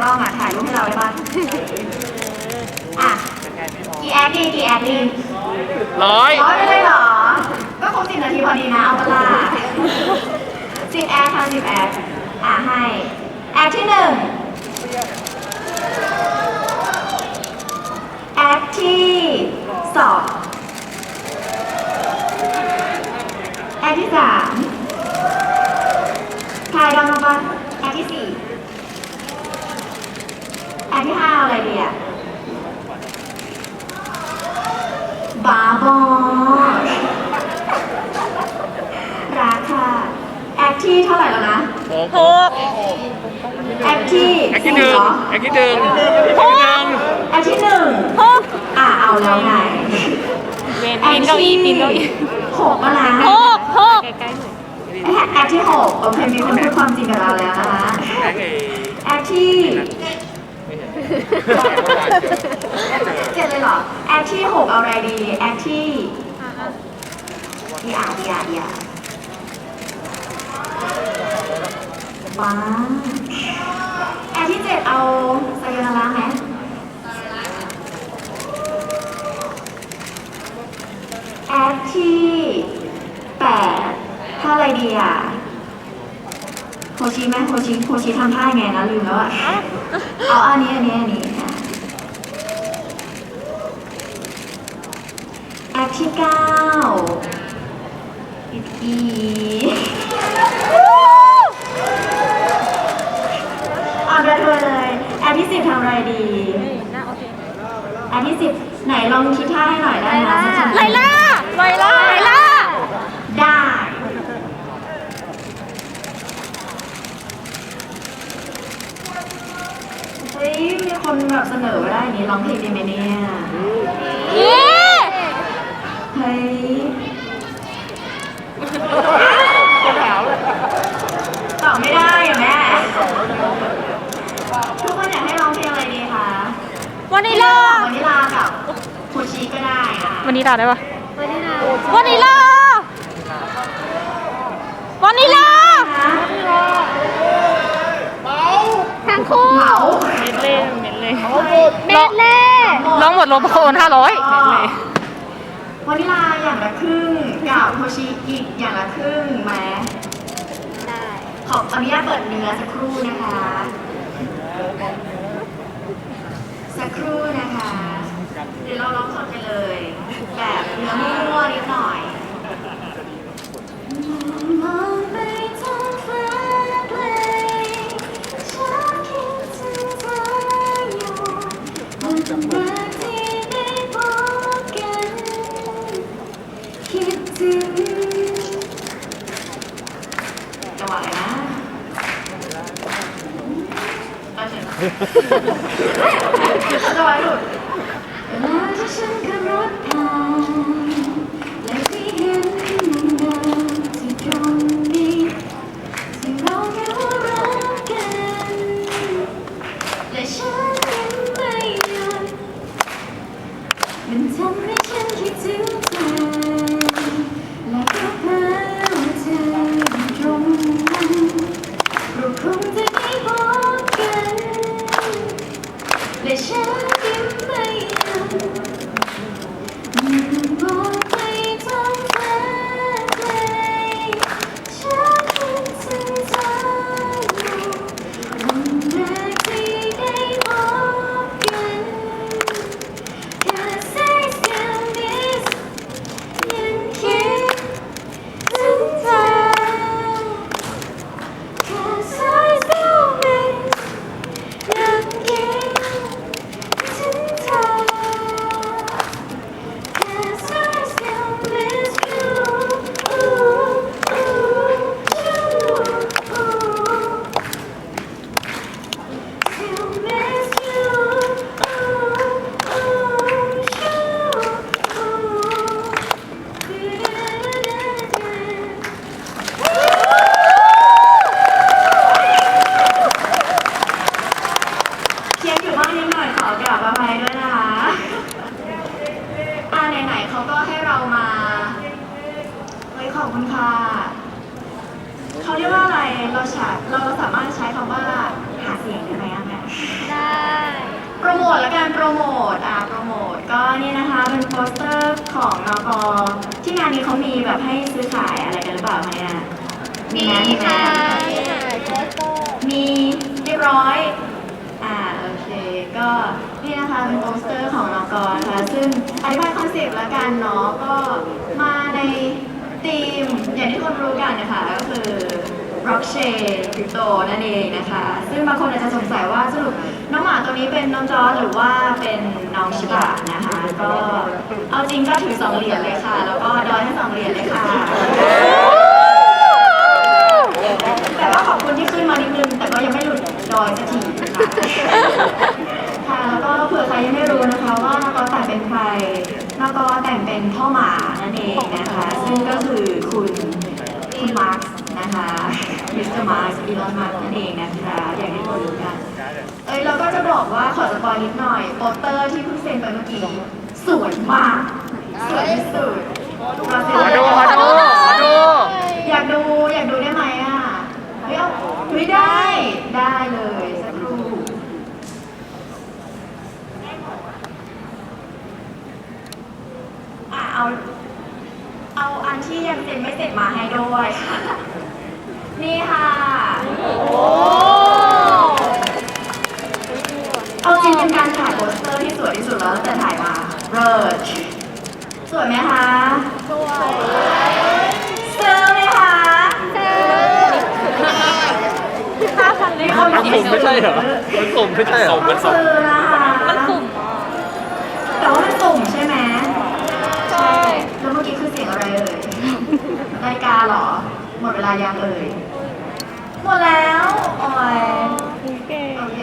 กล้องอะถ่ายรูปให้เราได้ป่ะอะกี่แอคดีกี่แอคดีร้อยร้อยไปเลยเหรอ ก็ครบสิบนาทีพอดีนะเอาเวลาสิบแอคค่ะสิบแอคอะให้แอคที่หนึ่งแอคที่สองแอคที่สามถ่ายดังลงมาแอคที่สี่ แอคที่ห้าเอาอะไรดีอะบาบอรักค่ะแอคที่เท่าไหร่แล้วนะหกหกแอคที่แอคที่หนึ่งสี่เรอแอคที่หนึ่งแอคที่หนึ่งแอคที่หนึ่งหกอะเอาแล้วไงเวนปีนเก้าอี้ปีนเก้าอี้หกแล้วนะหกหกแอคที่หกโอเคมีคนพูดความจริงกับเราแล้วนะคะแอคเอแอคที่ เจ็ดเลยเหรอ แอคที่หกเอาอะไรดี แอคที่ดีอาดีอาดีอาว้าแอคที่เจ็ดเอาไซโยนาระไหมแอคที่แปดถ้าอะไรดีอะโคชิไหมโคชิโคชิทำท่าไงนะลืมแล้วอะ เอาอันนี้อันนี้อันนี้อะแอคที่เก้าอีอีเอาไปทัวเลยแอคที่สิบทำอะไรดีแอคที่สิบไหนลองคิดท่าให้หน่อยได้ไหมไลล่าไลล่าไลล่า ได้ เฮ้ยมีคนแบบเสนอว่าได้นี้ร้องเพลงดีไหมเนี่ยเย้เฮ้ยตอบไม่ได้อะแม่ทุกคนอยากให้ร้องเพลงอะไรดีคะวานิลาวานิลากับโคชิก็ได้อะวานิลาได้ปะวานิลาวานิลาฮะ ทั้ง คู่เหมาเม็ดเล่เม็ดเล่เม็ดเล่ร้องหมดลมโคนห้าร้อยก็วานิลาอย่างละครึ่งกับโคชิอีกอย่างละครึ่งไหมได้ขออนุญาตเปิดเนื้อสักครู่นะคะ สักครู่นะคะ เดี๋ยวเราร้องสดกันเลย แบบเนื้อมั่วๆนิดหน่อย 哈哈哈！玩意儿！ ไหนๆเขาก็ให้เรามาเฮ้ยขอบคุณค่ะเขาเรียกว่าอะไรเราใช้เราสามารถใช้คำว่าหาเสียงได้ไหมอะแม่โปรโมทอ่าโปรโมทก็นี่นะคะเป็นโปสเตอร์ของนกที่งานนี้เขามีแบบให้ซื้อขายอะไรกันหรือเปล่าคะเนี่ยมีนะมีนะมีเรียบร้อย อ่าโอเคก็นี่นะคะเป็นโปสเตอร์ของนกนะคะ ซึ่งอธิบายคอนเซปต์ละกันเนาะก็มาในธีมอย่างที่คนรู้กันนะคะก็คือ blockchain crypto นั่นเองนะคะ ซึ่งบางคนอาจจะสงสัยว่าสรุปน้องหมาตัวนี้เป็นน้องจอร์จหรือว่าเป็นน้องชิบะนะคะ ก็เอาจริงก็ถือสองเหรียญเลยค่ะ แล้วก็ดอยทั้สองเหรียญเลยค่ะแต่ว่าขอบคุณที่ขึ้นมานิดนึงแต่ก็ยังไม่หลุดดอยสักทีค่ะค่ะแล้วก็เผื่อใครยังไม่รู้นะคะว่านกอแต่ง เป็นใครนกอแต่งเป็นพ่อหมานั่นเองนะคะ ซึ่งก็คือคุณคุณมาร์คนะคะมิสเตอร์มาร์คอีลอนมาร์คนั่นเองนะคะ อย่างที่ทุกคนรู้กัน เอ้ยเราก็จะบอกว่าขอสปอยนิดหน่อยโปสเตอร์ที่เพิ่งเซ็นไปเมื่อกี้สวยมากสวยที่สุดเราเซ็นขอดูขอดูขอดู อยากดูอยากดูได้ไหมอะเฮ้ยเอาไม่ได้ ได้เลยสักครู่ อะ เอาเอาอันที่ยังเซ็นไม่เสร็จมาให้ด้วยค่ะนี่ค่ะ เอาจริงเป็นการถ่ายโปสเตอร์ที่สวยที่สุดแล้วตั้งแต่ถ่ายมาเริร์ชสวยไหมคะสวยซื้อไหมคะซื้อมันสุ่มไม่ใช่เหรอ มันสุ่มไม่ใช่เหรอมันสุ่มซื้อนะคะ มันสุ่ม แต่ว่ามันสุ่มใช่ไหม ใช่ แล้วเมื่อกี้คือเสียงอะไรเอ่ยนาฬิกาเหรอ หมดเวลายังเอ่ยหมดแล้วโอ้ยเก่งโอเค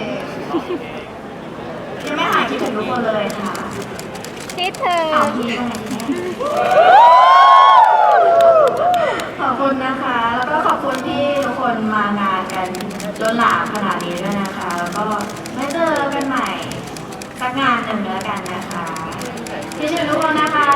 ยังไม่หายคิดถึงทุกคนเลยค่ะคิดถึง เอาพี่ก็ไหนขอบคุณนะคะ แล้วก็ขอบคุณที่ทุกคนมางานกันจนหลามขนาดนี้ด้วยนะคะ แล้วก็ไม่เจอกันใหม่สักงานหนึ่งแล้วกันนะคะคิดถึงทุกคนนะคะ